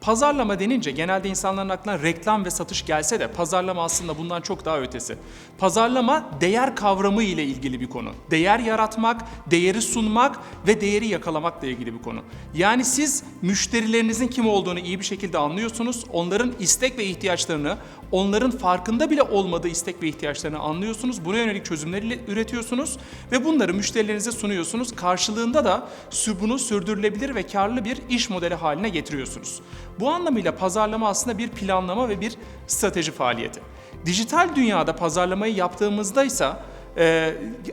Pazarlama denince genelde insanların aklına reklam ve satış gelse de pazarlama aslında bundan çok daha ötesi. Pazarlama değer kavramı ile ilgili bir konu. Değer yaratmak, değeri sunmak ve değeri yakalamakla ilgili bir konu. Yani siz müşterilerinizin kim olduğunu iyi bir şekilde anlıyorsunuz. Onların istek ve ihtiyaçlarını, onların farkında bile olmadığı istek ve ihtiyaçlarını anlıyorsunuz. Buna yönelik çözümler ile üretiyorsunuz ve bunları müşterilerinize sunuyorsunuz. Karşılığında da bunu sürdürülebilir ve karlı bir iş modeli haline getiriyorsunuz. Bu anlamıyla pazarlama aslında bir planlama ve bir strateji faaliyeti. Dijital dünyada pazarlamayı yaptığımızda ise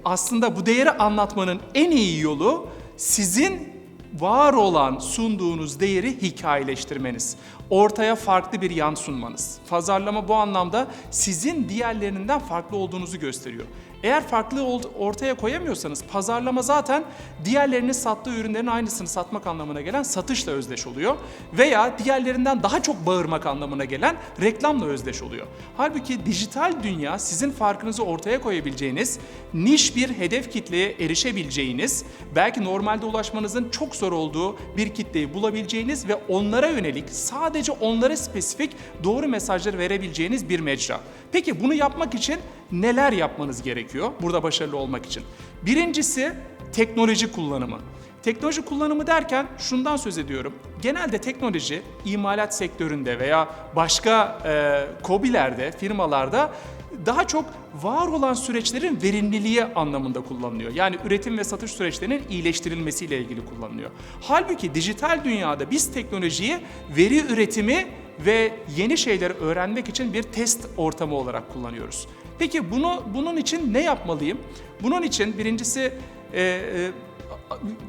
aslında bu değeri anlatmanın en iyi yolu sizin var olan sunduğunuz değeri hikayeleştirmeniz. Ortaya farklı bir yan sunmanız. Pazarlama bu anlamda sizin diğerlerinden farklı olduğunuzu gösteriyor. Eğer farklı ortaya koyamıyorsanız pazarlama zaten diğerlerinin sattığı ürünlerin aynısını satmak anlamına gelen satışla özdeş oluyor. Veya diğerlerinden daha çok bağırmak anlamına gelen reklamla özdeş oluyor. Halbuki dijital dünya sizin farkınızı ortaya koyabileceğiniz, niş bir hedef kitleye erişebileceğiniz, belki normalde ulaşmanızın çok zor olduğu bir kitleyi bulabileceğiniz ve onlara yönelik sadece onlara spesifik doğru mesajları verebileceğiniz bir mecra. Peki bunu yapmak için neler yapmanız gerekiyor burada başarılı olmak için? Birincisi teknoloji kullanımı. Teknoloji kullanımı derken şundan söz ediyorum. Genelde teknoloji imalat sektöründe veya başka e, kobilerde, firmalarda daha çok var olan süreçlerin verimliliği anlamında kullanılıyor. Yani üretim ve satış süreçlerinin iyileştirilmesiyle ilgili kullanılıyor. Halbuki dijital dünyada biz teknolojiyi veri üretimi ve yeni şeyleri öğrenmek için bir test ortamı olarak kullanıyoruz. Peki bunu bunun için ne yapmalıyım? Bunun için birincisi e, e,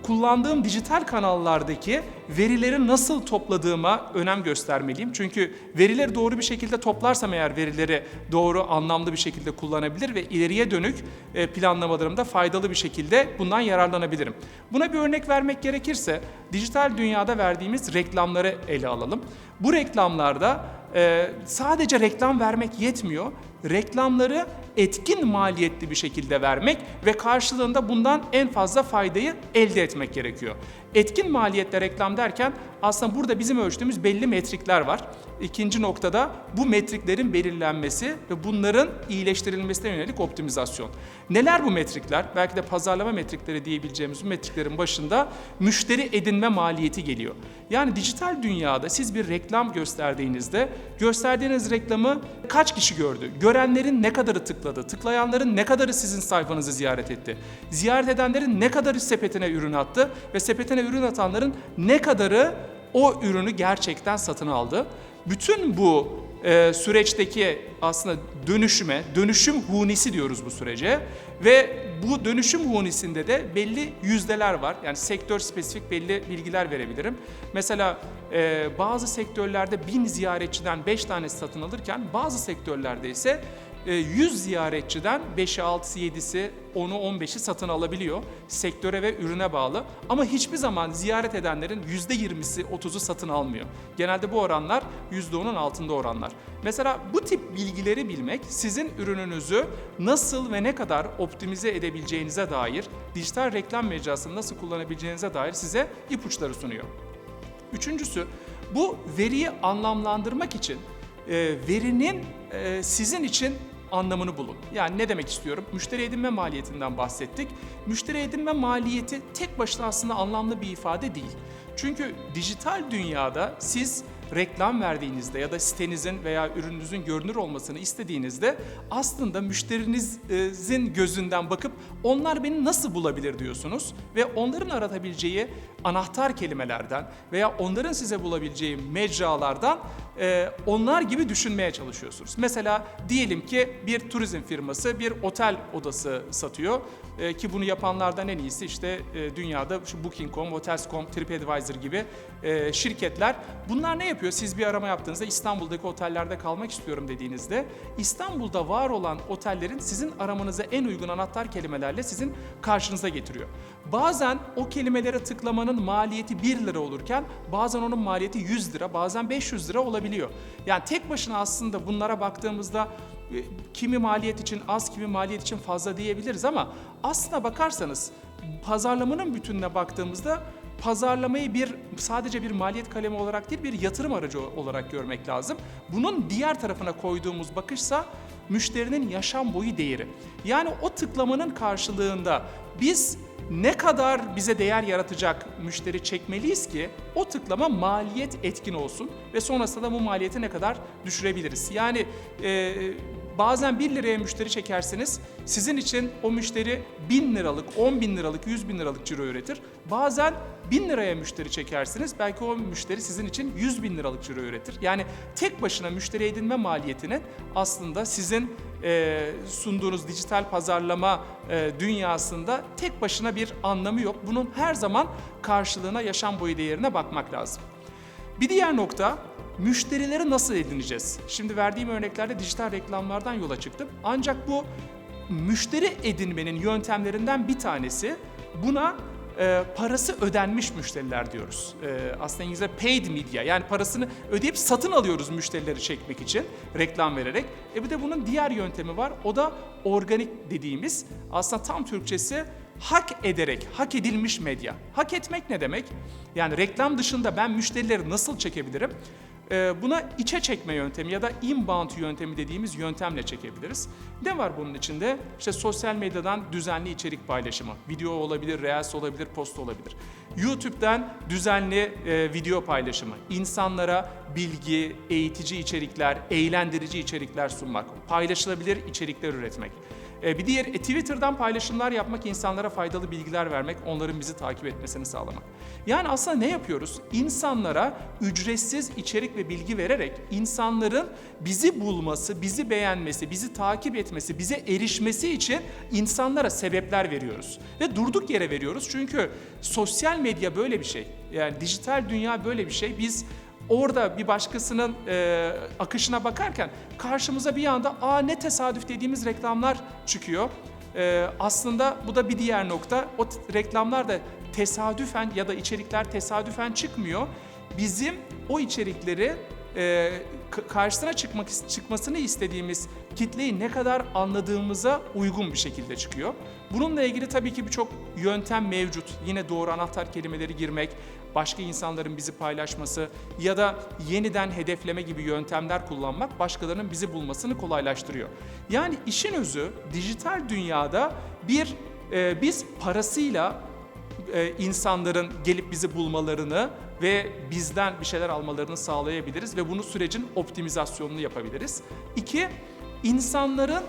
kullandığım dijital kanallardaki verileri nasıl topladığıma önem göstermeliyim. Çünkü verileri doğru bir şekilde toplarsam eğer verileri doğru anlamlı bir şekilde kullanabilir ve ileriye dönük e, planlamalarımda faydalı bir şekilde bundan yararlanabilirim. Buna bir örnek vermek gerekirse dijital dünyada verdiğimiz reklamları ele alalım. Bu reklamlarda e, sadece reklam vermek yetmiyor. Reklamları etkin maliyetli bir şekilde vermek ve karşılığında bundan en fazla faydayı elde etmek gerekiyor. Etkin maliyetle reklam derken aslında burada bizim ölçtüğümüz belli metrikler var. İkinci noktada bu metriklerin belirlenmesi ve bunların iyileştirilmesine yönelik optimizasyon. Neler bu metrikler? Belki de pazarlama metrikleri diyebileceğimiz bu metriklerin başında müşteri edinme maliyeti geliyor. Yani dijital dünyada siz bir reklam gösterdiğinizde gösterdiğiniz reklamı kaç kişi gördü? Görenlerin ne kadarı tıkladı? Tıklayanların ne kadarı sizin sayfanızı ziyaret etti? Ziyaret edenlerin ne kadarı sepetine ürün attı? Ve sepetine ürün atanların ne kadarı o ürünü gerçekten satın aldı? Bütün bu e, süreçteki aslında dönüşüme, dönüşüm hunisi diyoruz bu sürece ve bu dönüşüm hunisinde de belli yüzdeler var. Yani sektör spesifik belli bilgiler verebilirim. Mesela e, bazı sektörlerde 1000 ziyaretçiden 5 tanesi satın alırken bazı sektörlerde ise 100 ziyaretçiden 5'i, 6'sı, 7'si, 10'u, 15'i satın alabiliyor. Sektöre ve ürüne bağlı. Ama hiçbir zaman ziyaret edenlerin %20'si, 30'u satın almıyor. Genelde bu oranlar %10'un altında oranlar. Mesela bu tip bilgileri bilmek sizin ürününüzü nasıl ve ne kadar optimize edebileceğinize dair, dijital reklam mecrasını nasıl kullanabileceğinize dair size ipuçları sunuyor. Üçüncüsü bu veriyi anlamlandırmak için e, verinin e, sizin için anlamını bulun. Yani ne demek istiyorum? Müşteri edinme maliyetinden bahsettik. Müşteri edinme maliyeti tek başına aslında anlamlı bir ifade değil. Çünkü dijital dünyada siz reklam verdiğinizde ya da sitenizin veya ürününüzün görünür olmasını istediğinizde aslında müşterinizin gözünden bakıp onlar beni nasıl bulabilir diyorsunuz ve onların aratabileceği anahtar kelimelerden veya onların size bulabileceği mecralardan e, onlar gibi düşünmeye çalışıyorsunuz. Mesela diyelim ki bir turizm firması bir otel odası satıyor E, ki bunu yapanlardan en iyisi işte e, dünyada şu Booking.com, Hotels.com, TripAdvisor gibi şirketler. Bunlar ne yapıyor? Siz bir arama yaptığınızda İstanbul'daki otellerde kalmak istiyorum dediğinizde İstanbul'da var olan otellerin sizin aramanıza en uygun anahtar kelimelerle sizin karşınıza getiriyor. Bazen o kelimelere tıklamanın maliyeti 1 lira olurken bazen onun maliyeti 100 lira, bazen 500 lira olabiliyor. Yani tek başına aslında bunlara baktığımızda e, kimi maliyet için az, kimi maliyet için fazla diyebiliriz ama aslına bakarsanız pazarlamanın bütününe baktığımızda pazarlamayı bir sadece bir maliyet kalemi olarak değil bir yatırım aracı olarak görmek lazım. Bunun diğer tarafına koyduğumuz bakışsa müşterinin yaşam boyu değeri. Yani o tıklamanın karşılığında biz ne kadar bize değer yaratacak müşteri çekmeliyiz ki o tıklama maliyet etkin olsun ve sonrasında da bu maliyeti ne kadar düşürebiliriz. Yani e, bazen 1 liraya müşteri çekersiniz sizin için o müşteri 1000 liralık, 10 bin liralık, 100 bin liralık ciro üretir. Bazen 1000 liraya müşteri çekersiniz belki o müşteri sizin için 100 bin liralık ciro üretir. Yani tek başına müşteri edinme maliyetinin aslında sizin e, sunduğunuz dijital pazarlama e, dünyasında tek başına bir anlamı yok. Bunun her zaman karşılığına yaşam boyu değerine bakmak lazım. Bir diğer nokta müşterileri nasıl edineceğiz? Şimdi verdiğim örneklerde dijital reklamlardan yola çıktım. Ancak bu müşteri edinmenin yöntemlerinden bir tanesi buna e, parası ödenmiş müşteriler diyoruz. E, aslında İngilizce paid media yani parasını ödeyip satın alıyoruz müşterileri çekmek için reklam vererek. E bir de bunun diğer yöntemi var o da organik dediğimiz aslında tam Türkçesi hak ederek, hak edilmiş medya. Hak etmek ne demek? Yani reklam dışında ben müşterileri nasıl çekebilirim? Ee, Buna içe çekme yöntemi ya da inbound yöntemi dediğimiz yöntemle çekebiliriz. Ne var bunun içinde? İşte sosyal medyadan düzenli içerik paylaşımı. Video olabilir, reels olabilir, post olabilir. YouTube'dan düzenli e, video paylaşımı. İnsanlara bilgi, eğitici içerikler, eğlendirici içerikler sunmak. Paylaşılabilir içerikler üretmek. E, Bir diğer e, Twitter'dan paylaşımlar yapmak, insanlara faydalı bilgiler vermek, onların bizi takip etmesini sağlamak. Yani aslında ne yapıyoruz? İnsanlara ücretsiz içerik ve bilgi vererek insanların bizi bulması, bizi beğenmesi, bizi takip etmesi, bize erişmesi için insanlara sebepler veriyoruz. Ve durduk yere veriyoruz çünkü sosyal medya böyle bir şey. Yani dijital dünya böyle bir şey. Biz orada bir başkasının e, akışına bakarken karşımıza bir anda aa ne tesadüf dediğimiz reklamlar çıkıyor. E, aslında bu da bir diğer nokta. O reklamlar da tesadüfen ya da içerikler tesadüfen çıkmıyor. Bizim o içerikleri e, karşısına çıkmak çıkmasını istediğimiz kitleyi ne kadar anladığımıza uygun bir şekilde çıkıyor. Bununla ilgili tabii ki birçok yöntem mevcut. Yine doğru anahtar kelimeleri girmek, başka insanların bizi paylaşması ya da yeniden hedefleme gibi yöntemler kullanmak başkalarının bizi bulmasını kolaylaştırıyor. Yani işin özü dijital dünyada bir e, biz parasıyla e, insanların gelip bizi bulmalarını ve bizden bir şeyler almalarını sağlayabiliriz ve bunu sürecin optimizasyonunu yapabiliriz. İki, insanların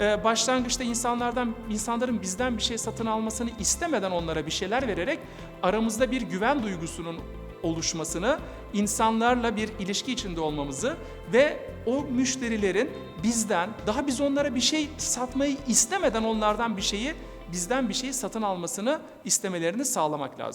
e, başlangıçta insanlardan insanların bizden bir şey satın almasını istemeden onlara bir şeyler vererek aramızda bir güven duygusunun oluşmasını, insanlarla bir ilişki içinde olmamızı ve o müşterilerin bizden daha biz onlara bir şey satmayı istemeden onlardan bir şeyi bizden bir şeyi satın almasını istemelerini sağlamak lazım.